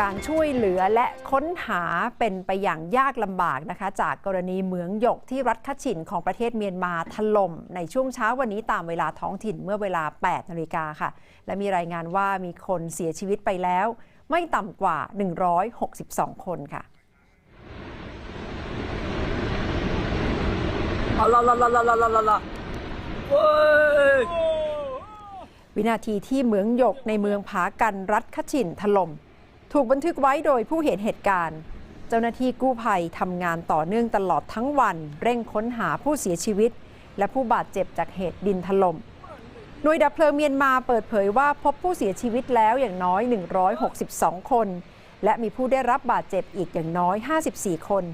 การช่วยเหลือและค้นหาเป็นไปอย่างยากลำบากนะคะ จากกรณีเหมืองหยกที่รัฐคชินของประเทศเมียนมาถล่มในช่วงเช้าวันนี้ตามเวลาท้องถิ่นเมื่อเวลา 8 นาฬิกาค่ะ และมีรายงานว่ามีคนเสียชีวิตไปแล้ว ไม่ต่ำกว่า 162 คนค่ะเาละละละละละละเฮ้ยวินาทีที่เหมืองหยกในเมืองผากันรัฐคชินถล่ม ถูกบันทึกไว้โดยผู้เห็นเหตุการณ์ เจ้าหน้าที่กู้ภัยทำงานต่อเนื่องตลอดทั้งวัน เร่งค้นหาผู้เสียชีวิต และผู้บาดเจ็บจากเหตุดินถล่มหน่วยดับเพลิงเมียนมาเปิดเผยว่าพบผู้เสียชีวิตแล้วอย่างน้อย 162 คน และมีผู้ได้รับบาดเจ็บอีกอย่างน้อย 54 คน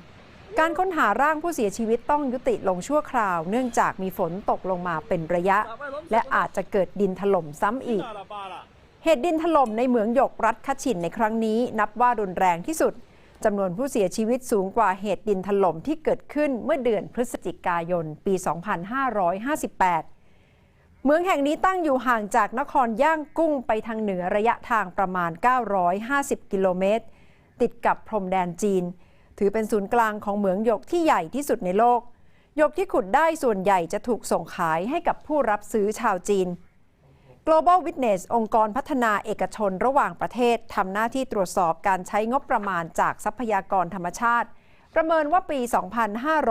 การค้นหาร่างผู้เสียชีวิตต้องยุติลงชั่วคราว เนื่องจากมีฝนตกลงมาเป็นระยะ และอาจจะเกิดดินถล่มซ้ำอีก เหตุดินถล่มในเหมืองหยกรัฐคชินในครั้งนี้ นับว่ารุนแรงที่สุดจำนวนผู้เสียชีวิตสูงกว่าเหตุดินถล่มที่เกิดขึ้นเมื่อเดือนพฤศจิกายน ปี 2558 เมืองแห่งนี้ตั้งอยู่ห่างจากนครย่างกุ้งไปทางเหนือระยะทางประมาณ 950 กิโลเมตร ติดกับพรมแดนจีน ถือเป็นศูนย์กลางของเหมืองหยกที่ใหญ่ที่สุดในโลก หยกที่ขุดได้ส่วนใหญ่จะถูกส่งขายให้กับผู้รับซื้อชาวจีน Global Witness องค์กรพัฒนาเอกชนระหว่างประเทศทำหน้าที่ตรวจสอบการใช้งบประมาณจากทรัพยากรธรรมชาติ ประเมินว่าปี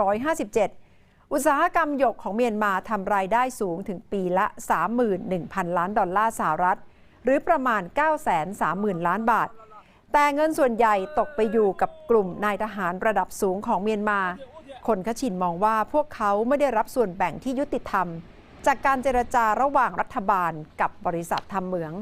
2557 อุตสาหกรรมหยกของเมียนมาทำรายได้สูงถึงปีละ 31,000 ล้านดอลลาร์สหรัฐ หรือประมาณ 930,000 ล้านบาท แต่เงินส่วนใหญ่ตกไปอยู่กับกลุ่มนายทหารระดับสูงของเมียนมา คนขชินมองว่าพวกเขาไม่ได้รับส่วนแบ่งที่ยุติธรรม จากการเจรจาระหว่างรัฐบาลกับบริษัททำเหมือง